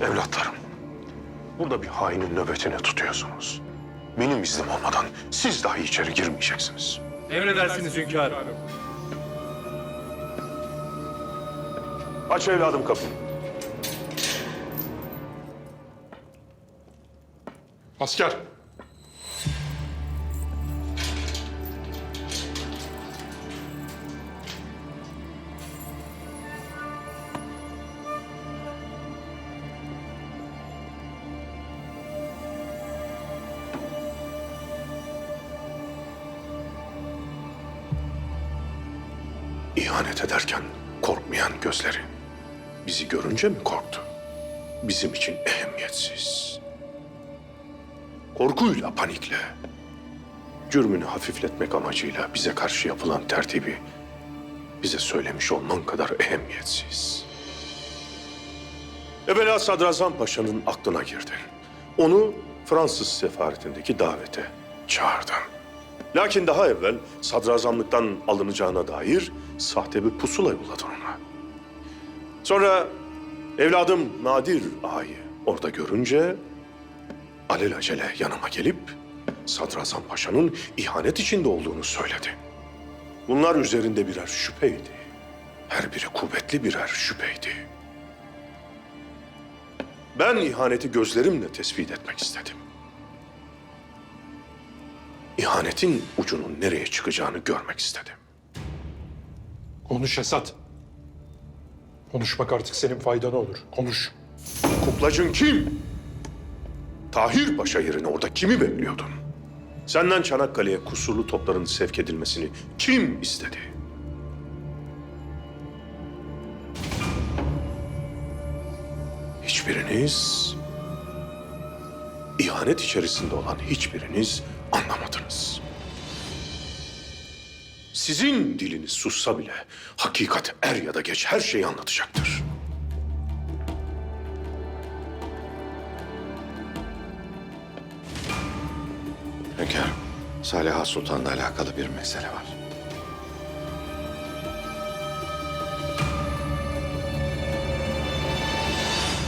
Evlatlarım, burada bir hainin nöbetini tutuyorsunuz. Benim iznim olmadan siz dahi içeri girmeyeceksiniz. Emredersiniz hünkârım. Aç evladım kapıyı. Asker. İhanet ederken korkmayan gözleri. Bizi görünce mi korktu? Bizim için ehemmiyetsiz. Korkuyla, panikle, cürmünü hafifletmek amacıyla bize karşı yapılan tertibi bize söylemiş olman kadar ehemmiyetsiz. Evvela Sadrazam Paşa'nın aklına girdi. Onu Fransız sefaretindeki davete çağırdı. Lakin daha evvel sadrazamlıktan alınacağına dair sahte bir pusula yolladın ona. Sonra evladım Nadir Ağa'yı orada görünce alelacele yanıma gelip Sadrazam Paşa'nın ihanet içinde olduğunu söyledi. Bunlar üzerinde birer şüpheydi. Her biri kuvvetli birer şüpheydi. Ben ihaneti gözlerimle tespit etmek istedim. İhanetin ucunun nereye çıkacağını görmek istedim. Konuş Esat. Konuşmak artık senin faydana olur. Konuş. Kuklacın kim? Tahir Paşa yerine orada kimi bekliyordun? Senden Çanakkale'ye kusurlu topların sevk edilmesini kim istedi? Hiçbiriniz, ihanet içerisinde olan hiçbiriniz Sizin diliniz sussa bile hakikat er ya da geç her şeyi anlatacaktır. Hünkârım, Saliha Sultan'la alakalı bir mesele var.